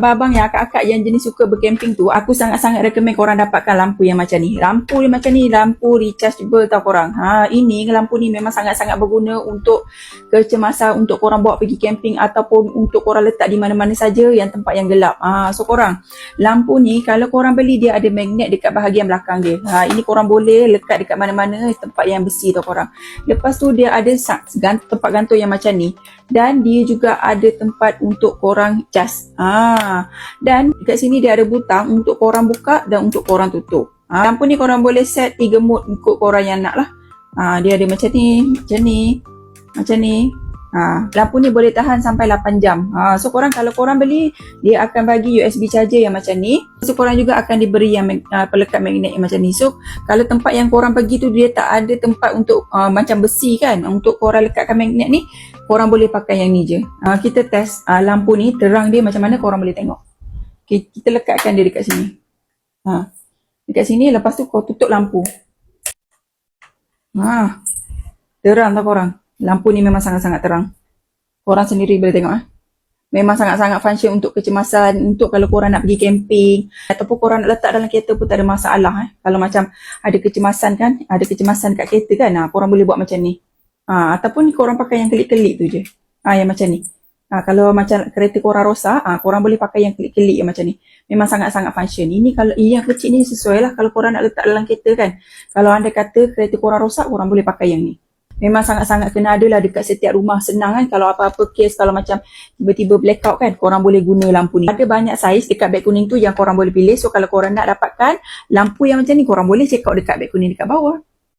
Abang-abang yang akak-akak yang jenis suka bercamping tu, aku sangat-sangat recommend korang dapatkan lampu yang macam ni. Lampu dia macam ni, lampu rechargeable tau korang. Ha, ini lampu ni memang sangat-sangat berguna untuk kecemasan untuk korang bawa pergi camping ataupun untuk korang letak di mana-mana saja yang tempat yang gelap. Ha, so korang, lampu ni kalau korang beli dia ada magnet dekat bahagian belakang dia. Ha, ini korang boleh lekat dekat mana-mana tempat yang besi tau korang. Lepas tu dia ada tempat gantung yang macam ni dan dia juga ada tempat untuk korang cas. Ha, dan dekat sini dia ada butang untuk korang buka dan untuk korang tutup. Ha, lampu ni korang boleh set tiga mode ikut korang yang nak lah. Ha, dia ada macam ni, macam ni, macam ni. Ha, lampu ni boleh tahan sampai 8 jam. Ha, so korang kalau korang beli, dia akan bagi USB charger yang macam ni. So korang juga akan diberi yang uh, pelekat magnet yang macam ni. So kalau tempat yang korang pergi tu dia tak ada tempat untuk uh, macam besi kan untuk korang lekatkan magnet ni, korang boleh pakai yang ni je. Uh, kita test uh, lampu ni terang dia macam mana korang boleh tengok. Okay, kita lekatkan dia dekat sini. Ha. Dekat sini lepas tu kau tutup lampu. Ha. Terang tak korang? Lampu ni memang sangat-sangat terang. Korang sendiri boleh tengok ah. Memang sangat-sangat function untuk kecemasan, untuk kalau korang nak pergi camping ataupun korang nak letak dalam kereta pun tak ada masalah eh. Kalau macam ada kecemasan kan, ada kecemasan kat kereta kan, ha, korang boleh buat macam ni. Ha, ataupun korang pakai yang kelip-kelip tu je. Ha, yang macam ni. Ha, kalau macam kereta korang rosak, ha, korang boleh pakai yang kelip-kelip yang macam ni. Memang sangat-sangat function. Ini kalau yang kecil ni sesuai lah kalau korang nak letak dalam kereta kan. Kalau anda kata kereta korang rosak, korang boleh pakai yang ni. Memang sangat-sangat kena ada lah dekat setiap rumah senang kan. Kalau apa-apa case, kalau macam tiba-tiba blackout kan, korang boleh guna lampu ni. Ada banyak saiz dekat beg kuning tu yang korang boleh pilih. So kalau korang nak dapatkan lampu yang macam ni, korang boleh check out dekat beg kuning dekat bawah.